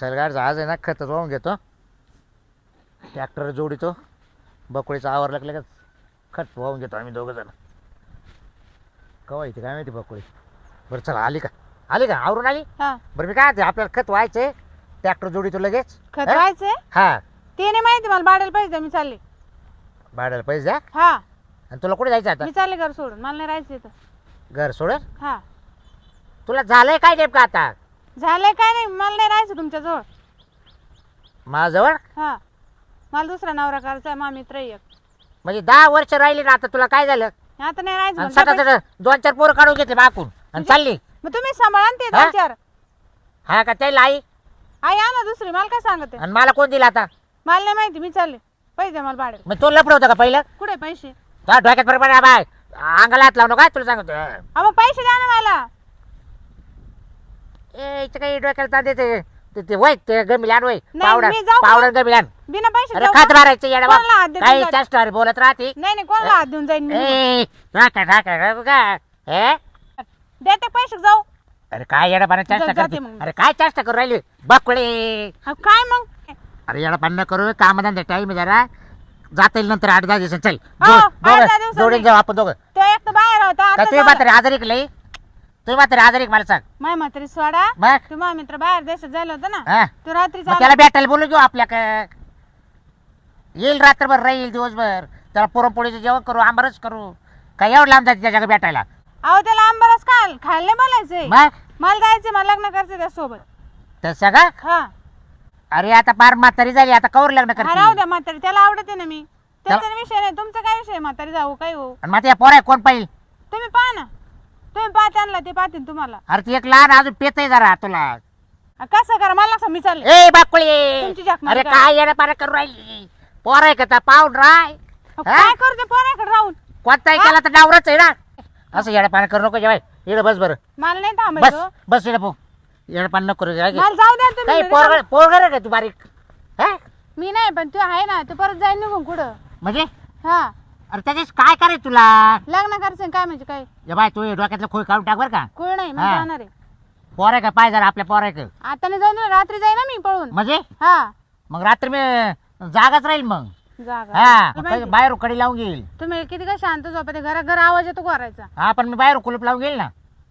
सरगाडचा आज आहे ना खत वाहून घेतो. ट्रॅक्टर जोडितो. बकोळीचा आवर लागलं का खत वाहून घेतो आम्ही दोघं जण. कवा येते काय माहिती बकोळी? बरं चला आली का? आली का? आवरून आली? हा. बरं मी काय म्हणते, आपल्याला खत व्हायचंय ट्रॅक्टर जोडितो लगेच. खत हा? व्हायचंय? हा. ते नाही माहिती मला भाड्याला पैसे द्या मी चालले. भाड्याला पैसे द्या? हा. आणि तुला कुठे जायचं आता? मी चालले घर सोडून मला नाही राहायचं इथं. घर सोडत हा. तुला झालंय काय नेमकं आता? झालंय काय नाही मला नाही राहायचं तुमच्या जवळ माझ्याजवळ? हा. मला दुसरा नवरा करायचा आहे मा मित्र आहे एक. म्हणजे दहा वर्ष राहिली ना आता तुला काय झालं? आता नाही राहायचं आणि मला. स्वतःच दोन चार पोरं काढून घेतले बाकून आणि चालली. मग तुम्ही सांभाळा ना ते हा? दोन चार. हा का त्याला आई? आई आणा दुसरी मला काय सांगते आणि मला कोण दिला आता? मला नाही माहिती मी चालले. पैसे द्या मला भाडे मग तो लपड होता का पहिलं? कुठे पैसे? तुला डोक्यात बाय अंगाला हात लावू नका तुला सांगतो. अहो पैसे द्या ना मला. ए इथं काही डोक्याला ताण देते. ते- ते वय ते गमिलान वय. नाही, पावडर मी जाऊ का? पावडर गमिलान बिना पैसे अरे खात का? मारायचं येडा बाप. कोणाला हात देतो काही तुझ्या? जास्त अरे बोलत राहते? नाही नाही कोणाला हात देऊन जाईन मी? ए ढाका ढाका ढाका का? हे द्या ते पैसे जाऊ. अरे काय चेष्टा जाते करते? मग. अरे काय चेष्टा करू राहिली? बकुळे. अहो, काय मग? अरे करू कामधंदा टाईम जरा. जाता येईल नंतर आठ दहा दिवसात चल हो, आठ दहा दिवसांनी. जोडून जाऊ आपण दोघं. तो एक तर बाहेर होता का आता तुम्ही जाऊ म्हातारे आजारी लई? तुम्ही म्हातारे आजारी मला सांग. माय म्हातारी सोडा. मग? तू माझा मित्र बाहेर देशात जायला होता ना. हा. तो रात्री मग त्याला भेटायला बोलू घेऊ आपल्याक येईल रात्रभर राहील दिवसभर. त्याला पुरणपोळीचं जेवण करू आंबारच करू. काय एवढं लांब जाते त्याच्या भेटायला? अहो त्याला आंबारस खाल खायला नाही बोलायचंय मग? मला जायचंय मला लग्न करायचं त्यासोबत. तसं का? हा. अरे आता पार म्हातारी झाली आता कवर लग्न हा, राहू करते द्या म्हातारी त्याला आवडते ना मी. त्याचा विषय नाही तुमचा काय विषय आहे, म्हातारी जाऊ काय हो? आणि मग या पोरा कोण पाहिजे तुम्ही पहा ना. तुम्ही पाहा त्यांना ते पाहतील तुम्हाला. अरे ती एक लहान अजून पेत जरा तुला. आ, कसं करा मला सांग मी चालले. ए बाकुळे. तुमची जाक मारी अरे का? काय येणं पारा करू राहिली? पोर आहे का त्या पाऊन राय. अहो, काय करू ते पोराकडे राहून? कोणताही केला तर डावरच आहे ना. असं येणं पारा करू नको जेवाय इकडे बस बरं. मला नाही बस थांबायचं. बस इकडे पो. येणं नको करू. मला जाऊ द्या तुम्ही पोरग पोरगर आहे का तू बारीक? हा? मी नाही पण तू आहे ना तू परत जाईन निघून कुठं? म्हणजे? हा. अरे त्याच्यास काय करायचं तुला? लग्न करायचं काय म्हणजे काय? ये बाय तू हे डोक्यातलं खोय काढून टाक बरं का. कुळ नाही मी हा. जाणार आहे. पोर आहे का? पाय जरा आपल्या पोर आहे का? आता नाही जाऊन रात्री जाईन ना मी पळून. म्हणजे? हा. मग रात्री मी जागाच राहील मग. जागा. हा? बाहेर कडी लावून घेईल. तुम्ही किती काय शांत झोपते घरा घर आवाज येतो करायचा हा पण मी बाहेर कुलूप लावून घेईल ना.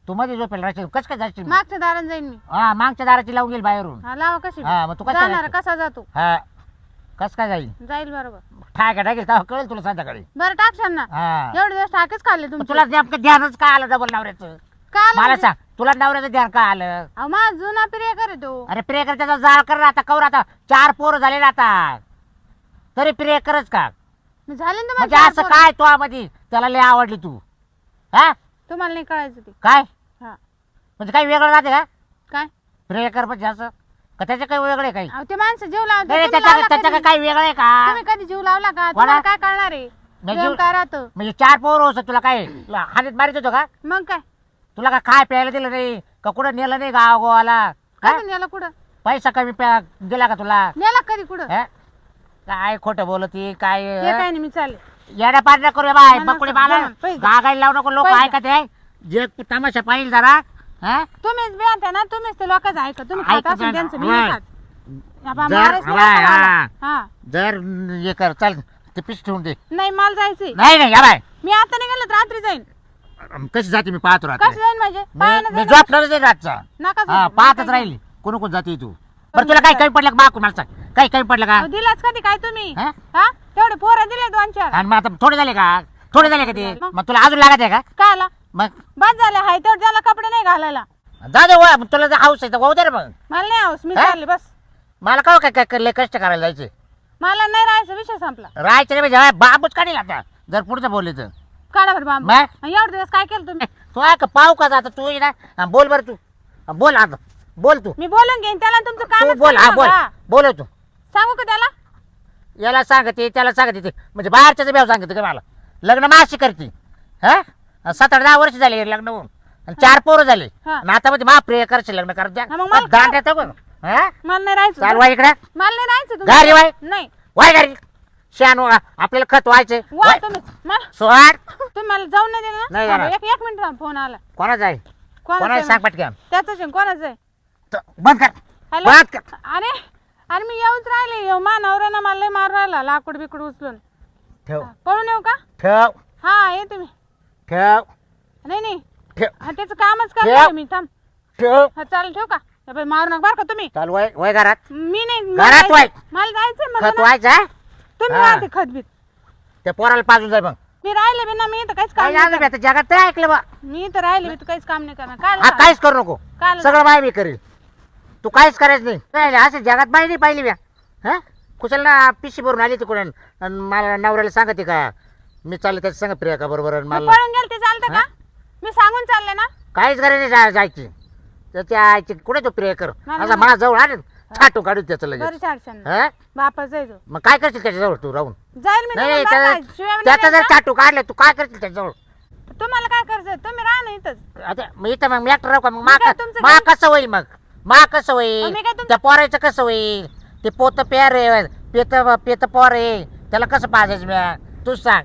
तू मध्ये झोपेल राहशील कस काय जाशील मग? मागच्या दारात जाईन मी. हा मागच्या दाराची लावून घेईल बाहेरून. हा लावा कशी. हा मग तू कसा जाणार जायचं? कसा जातो? हा कस काय जाईल? जाईल बरोबर. ठाक टाकेल तेव्हा कळेल तुला संध्याकाळी. बरं टाकशाल ना हा. एवढे दिवस टाकेच खाल्ले तुमचे. तुला नेमकं ध्यानच का आलं डबल नवऱ्याचं? का आलं मला म्हणजे? सांग तुला नवऱ्याचं ध्यान का आलं? माझा जुना प्रिय करे तो. अरे प्रियकर त्याचा जाळ कर आता कवर आता. चार पोर झाले ना आता. तरी प्रियकरच का? मग झाले ना म्हणजे तुम्हाला असं चार पोरं? काय तो मध्ये त्याला लय आवडली तू. हा? तुम्हाला नाही कळायचं ते. काय? हा. म्हणजे काही वेगळं राहते का? काय? प्रियकर म्हणजे असं? का त्याचं काही वेगळं आहे काही? अहो ते माणसं जीव लावतात नाही तुम्ही त्याच्या लावला त्याच्या कधी? काही वेगळं आहे का? तुम्ही कधी जीव लावला का? तुम्हाला काय कळणार आहे? नाही, प्रेम जीव- काय राहतं? म्हणजे चार पोर होत तुला काय? हानीत मारित होतो का? मग काय? तुला का काय प्यायला दिलं नाही? का कुठं नेलं नाही गाव गोवाला? कधी नेला कुठं? पैसा कमी प्या दिला का तुला? नेला कधी कुठं? हा? काय खोटं बोलती काय हे काय नाही मी चालले. येड्या पाड करू बाय मला जा, पैसे. द्या. गागायला लावू नको लोक पैसे. ऐकत आहे. जे तमाशा पाहिजे जरा हा? तुम्हीच ना तुम्हीच ते लोकांचं ऐका तुम्ही खात ऐकत असून. त्यांचं मी होय. नाही खात. या बा, जर- मारायचं नाही आता मला. हा. हा. जर हे कर चल ते पिस ठेवून दे. नाही मला जायचंय. नाही नाही या बाय. मी आता निघालो तर रात्री जाईन. कशी जाते मी पाहतो कसं राहते जाईन म्हणजे? पायानं मी जाईन. झोपणारच आहे रातचा. नका हा झोपू, पाहतच राहील. कोण कोण जाते तू? बरं तुला काही कमी पडलं का बाकू मला सांग. काही कमी पडलं का? अहो, दिलाच कधी काय तुम्ही? हा? हा? तेवढे पोरं दिले दोन चार आणि मग आता थोडे झाले का? थोडे झाले का ते? मग? मग तुला अजून लागत आहे का? काय आला मग? बस झाले हाय तेवढे त्याला कपडे नाही घालायला. जा दे वा, तुला जर हाऊस आहे तर वाहू दे रे मग. मला नाही हौस मी हा? चालले बस. मला काय काय काय कष्ट करायला जायचे? मला नाही राहायचं विषय संपला. राहायचं नाही म्हणजे बाबूच काढील आता जर पुढचं बोलले तर काढा बरं बांबू. मग? एवढे दिवस काय केलं तुम्ही? तू आहे का पाहू का आता तू ये ना. हा, बोल बरं तू. हा, बोल आता. बोल तू. मी बोलून घेईन त्याला तुमचं तू काम बोल हा बोल. बोल तू. सांगू का त्याला? याला सांगते त्याला सांगते ते. म्हणजे बाहेरच्याच ब्याव सांगते का मला? लग्न माशी करते. हा? सात आठ दहा वर्ष झाले लग्न होऊन. आणि चार पोरं झाले. हा. आणि आता मध्ये मा प्रिय करशील लग्न करत द्या. हा, मग मला दांड येतो हा? मला नाही राहायचं चाल वाय इकडे. मला नाही राहायचं गाडी वाय. नाही. वाय शान वा. आपल्याला खत व्हायचे. वा तुम्ही मला सोड तुम्ही मला जाऊन नाही जाणार. एक एक मिनिट फोन आला. कोणाचा आहे? कोणाचा कोणाला सांग? पटकन. आहे कोणाचा आहे? त- बंद कर. हॅलो? कर. अरे अरे मी येऊच राहिले. येऊ मा नवऱ्यानं मला लय मार राहिला लाकूड बिकूड उचलून. ठेव. पळून येऊ का? ठेव. हा येते मी. ठेव. नाही नाही. ठेव. हा त्याचं कामच ठेव. करणार मी. थांब. ठेव. हा चालेल ठेव का? हे बाई, मारू नका बरं का तुम्ही. चाल वय वय घरात. मी नाही मला घरात जायचं-. मला जायचंय खत ना. व्हायचा तुम्ही हा. राहते खतबीत त्या पोराला पाजून जाय मग. मी राहिले बी ना मी तर काहीच काम काय नाही झालं बे, आता जगात तर ऐकलं बा. करणार. मी तर राहिले बी तू काहीच काम नाही करणार. काय हा काहीच करू नको. काल सगळं माय मी करील. तू काहीच करायचं नाही. झालं, असं जगात बाई नाही पाहिली ब्या हा? कुशल ना पिशी भरून आली तिकडून. आणि मला नवऱ्याला सांगते का मी चालले त्याच्या सांग प्रियका बरोबर आणि मला पळून गेल ते चालतं का? मी सांगून चालले ना? काहीच गरज नाही जा- जायची. तर त्या आईची कुठे तो प्रियकर मला- असा मला जवळ आले छाटू काढू त्याचं बरं लगेच हा? मग काय करशील त्याच्याजवळ तू राहून? जाईल मी नाही निघून बरं त्या- का? शिव्या नाही त्याचं जर. छाटू काढलं तू काय करशील त्याच्याजवळ? तुम्हाला काय करायचं तुम्ही राहा ना इथंच. आता मग मी एकटं राहू का? मग मी काय मा तुमचं मा कसं होईल मग? मा कसं होईल? मी काय तुमचं- त्या पोरायचं कसं होईल? ते पोत आहे पेत पेत पोर. आहे त्याला कसं पाहायचं मी? तूच सांग.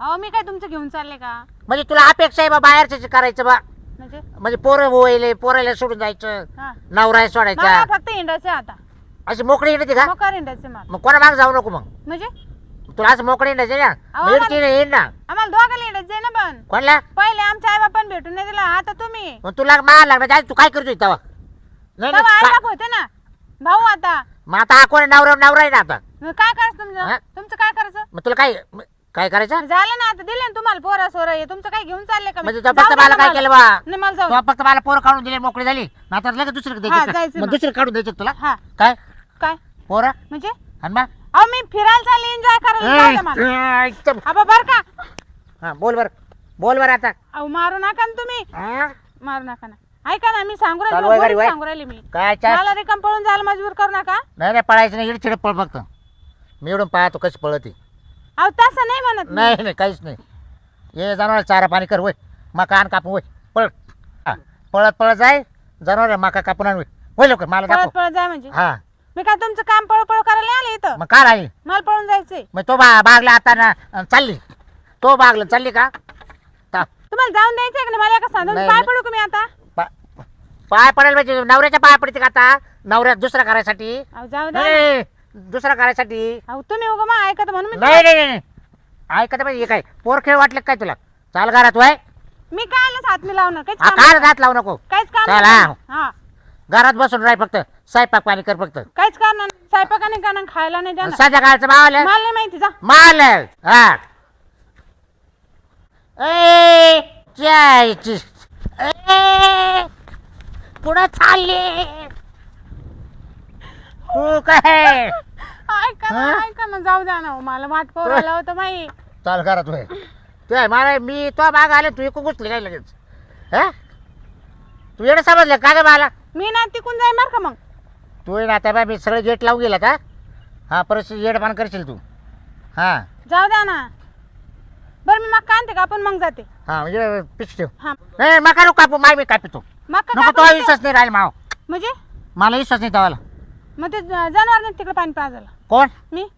अहो मी काय तुमचं घेऊन चालले का? म्हणजे तुला अपेक्षा आहे बा बाहेरच करायचं बा. म्हणजे? म्हणजे पोरं होईल पोरायला सोडून जायचं हा. नवरा मला सोडायचा. फक्त हिंडायचं आता. अशी मोकळी येते का? मोकार हिंडायचं मला. मग कोणा माग जाऊ नको मग? म्हणजे? तुला असं मोकळी येण्याचं ना? अहो, इडची येईन ना. आम्हाला दोघाला हिंडायचंय ना पण. कोणला? पहिले आमच्या आई बापान भेटून नाही दिला आता तुम्ही. मग तुला मा लागणार आधी तू काय करतोय तेव्हा नाही तेव्हा आई नाही, बाप होते ना. भाऊ आता. मग आता हा कोण नवरा नवरा आहे ना आता? मग काय करायचं तुमचं? हा? तुमचं काय करायचं? मग तुला काय काय करायचं? झालं ना आता दिले ना तुम्हाला पोरा सोरा हे तुमचं काय घेऊन चालले का मी? म्हणजे तो जाऊ फक्त द्या मला काय केलं बा नाही मला जाऊ तो फक्त मला पोरं काढून दिले मोकळी झाली. आता लगेच दुसरी हा, द्यायची जायचं का? मग मग. दुसरी काढून द्यायची तुला? हा. काय? काय? पोरं? म्हणजे? आणि मग? अहो मी फिरायला चालले एन्जॉय करायला ए, जाऊ द्या मला. ए, इथं- अबा बर का? हा बोल बर. बोल बर आता. अहो मारू नका ना तुम्ही. हा? मारू नका ना. ऐका ना मी सांगू चालू राहिले गोडीत. सांगू राहिले मी. काय मला रिकाम पळून जायला मजबूर करू नका. नाही नाही पळायचं नाही इकडे चिडे पळ फक्त. मी पाहतो कशी पळती. अहो तसं नाही म्हणत मी. नाही नाही काहीच नाही. ये जनावर चारा पाणी कर वय. मका आण कापून वय. पळ हा. पळत पळत जाय. जनावर मका कापून आण वय. वय लवकर मला पळत दाखव. पळत जाय म्हणजे. हा. मी काय तुमचं काम पळ पळ करायला आले इथं? मग काय राहील? मला पळून जायचंय. मग तो बा बागला आता ना अन चालली. तो बागला चालली का? ता- तुम्हाला जाऊन द्यायचंय का नाही? मला एका सांगून नाही, पाय नाही. पडू का मी आता? पा- पाय पडेल म्हणजे नवऱ्याच्या पाय पडते का आता? नवऱ्या दुसरा करायसाठी. अहो जाऊ द्या. नाही. दुसरा करायसाठी? अहो तुम्ही उगा मग ऐकत म्हणून मी नाही नाही. ऐकत पाहिजे काय? पोर खेळ वाटले काय तुला? चाल घरात वय. मी कायलाच हात मी लावणार काहीच हा काम काय नाही. जात लावू नको. काहीच काम चला. नाही. करणार. हा. घरात बसून राह फक्त. स्वयंपाक पाणी कर फक्त. काहीच करणार नाही. स्वयंपाकाने करणार खायला नाही देणार? संध्याकाळचं मावल मला नाही माहिती जा. माल हा. ए जायची ए पुढं चालली. तू काय? ऐका ना हा? ऐका ना जाऊ द्या ना हो, मला वाट पोरायला होतं माही चाल वय तू आहे मला मी तो बाग आले तू इकडून घुसली काय लगेच? हा? तू येणं समजलं का ग मला? मी ना तिकून जाईन बरं का मग. तू ये ना आता बाय मी सगळं गेट लावून गेला का? हा परत येडपान करशील तू. हा. जाऊ द्या ना. बरं मी मग कांते का? आपण मग जाते. हा म्हणजे पिच ठेव. हा. नाही मका नको कापू माय मी कापितो. मग का नको तो विश्वास नाही राहील माव? म्हणजे? मला विश्वास नाही तवाला मग ते जनावर नाही तिकडे पाणी पाजायला. कोण? मी.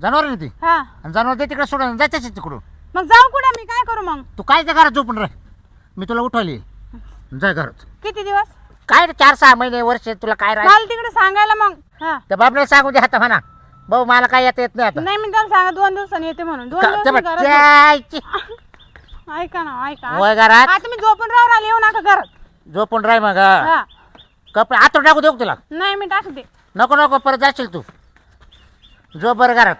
जनावर नाही ती हा. आणि जनावर ते तिकडे सोडून जायचं तिकडून. मग जाऊ कुठं? मी काय करू मग? तू काय त्या घरात झोपून राह. मी तुला उठवली. जाय घरात. किती दिवस? काय रे चार सहा महिने वर्ष तुला काय राहील मला तिकडे सांगायला मग. हा. त्या बाबण्याला सांगू दे आता म्हणा. भाऊ मला काय येता येत नाही आता. नाही मी त्याला सांगा दोन दिवसांनी येते म्हणून. दोन का- दिवस ते बघ, घरात जायची. झोप- ऐका ना ऐका. वय घरात? आता मी झोपून राहून आले येऊ नका घरात. झोपून राह मग. हा. कपडे आतून टाकू देऊ का तुला? नाही मी टाकते. नको नको परत जाशील तू. झोप बरं घरात.